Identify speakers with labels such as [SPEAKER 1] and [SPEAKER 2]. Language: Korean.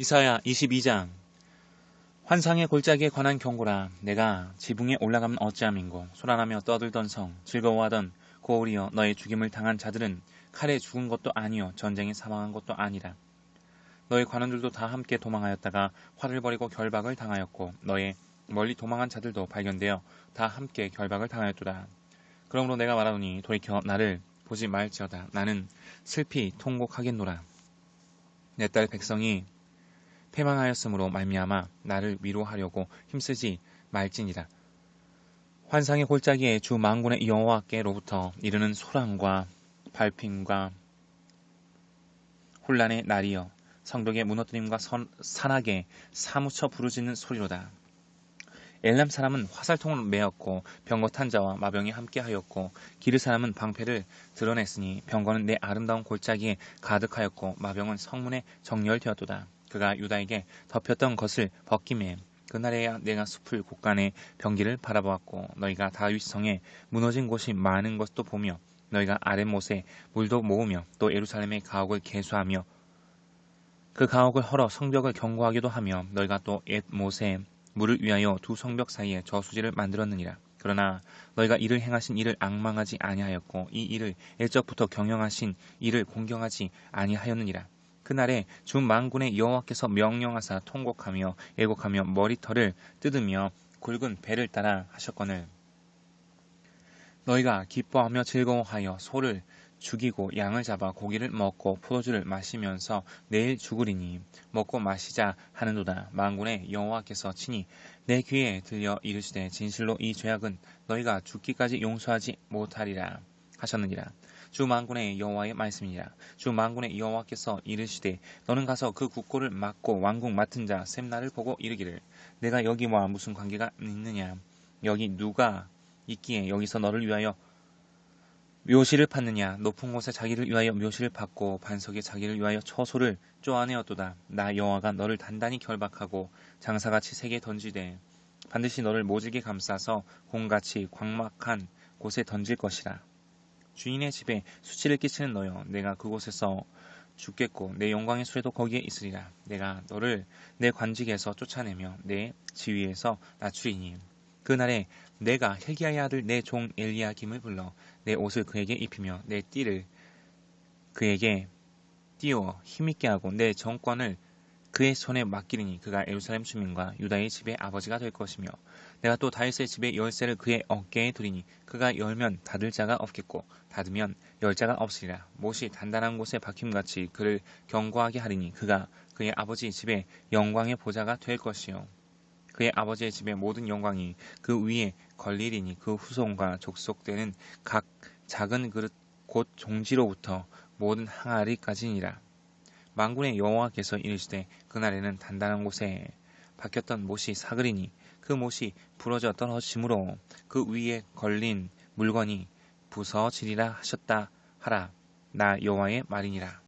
[SPEAKER 1] 이사야 22장. 환상의 골짜기에 관한 경고라. 내가 지붕에 올라가면 어찌함인고. 소란하며 떠들던 성 즐거워하던 고울이여 너의 죽임을 당한 자들은 칼에 죽은 것도 아니요 전쟁에 사망한 것도 아니라. 너의 관원들도 다 함께 도망하였다가 화를 벌이고 결박을 당하였고 너의 멀리 도망한 자들도 발견되어 다 함께 결박을 당하였도다. 그러므로 내가 말하노니 돌이켜 나를 보지 말지어다. 나는 슬피 통곡하겠노라. 내 딸 백성이 패망하였으므로 말미암아 나를 위로하려고 힘쓰지 말지니라. 환상의 골짜기에 주 망군의 여호와께로부터 이르는 소란과 발핀과 혼란의 날이여 성벽의 무너뜨림과 선, 산악에 사무쳐 부르짖는 소리로다. 엘람 사람은 화살통을 메었고 병거 탄 자와 마병이 함께하였고 기르 사람은 방패를 드러냈으니 병거는 내 아름다운 골짜기에 가득하였고 마병은 성문에 정렬되었도다. 그가 유다에게 덮였던 것을 벗김에 그날에야 내가 숲을 곳간에 병기를 바라보았고 너희가 다윗 성에 무너진 곳이 많은 것도 보며 너희가 아랫못에 물도 모으며 또 예루살렘의 가옥을 개수하며 그 가옥을 헐어 성벽을 견고하기도 하며 너희가 또 옛못에 물을 위하여 두 성벽 사이에 저수지를 만들었느니라. 그러나 너희가 이를 행하신 이를 악망하지 아니하였고 이 일을 일적부터 경영하신 이를 공경하지 아니하였느니라. 그날에 주 만군의 여호와께서 명령하사 통곡하며 애곡하며 머리털을 뜯으며 굵은 배를 따라 하셨거늘. 너희가 기뻐하며 즐거워하여 소를 죽이고 양을 잡아 고기를 먹고 포도주를 마시면서 내일 죽으리니 먹고 마시자 하는도다. 만군의 여호와께서 친히 내 귀에 들려 이르시되 진실로 이 죄악은 너희가 죽기까지 용서하지 못하리라 하셨느니라 주 만군의 여호와의 말씀이니라. 주 만군의 여호와께서 이르시되 너는 가서 그 국고를 막고 왕궁 맡은 자 셈나를 보고 이르기를 내가 여기와 무슨 관계가 있느냐? 여기 누가 있기에 여기서 너를 위하여 묘시를 팠느냐? 높은 곳에 자기를 위하여 묘시를 팠고 반석에 자기를 위하여 처소를 쪼아내었도다. 나 여호와가 너를 단단히 결박하고 장사같이 세게 던지되 반드시 너를 모질게 감싸서 공같이 광막한 곳에 던질 것이라 주인의 집에 수치를 끼치는 너여 내가 그곳에서 죽겠고 내 영광의 수레도 거기에 있으리라. 내가 너를 내 관직에서 쫓아내며 내 지위에서 낮추리니. 그날에 내가 헬기야의 아들 내 종 엘리야김을 불러 내 옷을 그에게 입히며 내 띠를 그에게 띄워 힘있게 하고 내 정권을 그의 손에 맡기리니 그가 에루살렘 주민과 유다의 집의 아버지가 될 것이며 내가 또 다윗의 집의 열쇠를 그의 어깨에 두리니 그가 열면 닫을 자가 없겠고 닫으면 열 자가 없으리라. 못이 단단한 곳에 박힘같이 그를 경고하게 하리니 그가 그의 아버지 집의 영광의 보좌가 될 것이요. 그의 아버지의 집의 모든 영광이 그 위에 걸리리니 그 후손과 족속되는 각 작은 그릇 곧 종지로부터 모든 항아리까지니라 망군의 여호와께서 이르시되 그날에는 단단한 곳에 박혔던 못이 사그리니 그 못이 부러져 떨어짐으로 그 위에 걸린 물건이 부서지리라 하셨다 하라. 나 여호와의 말이니라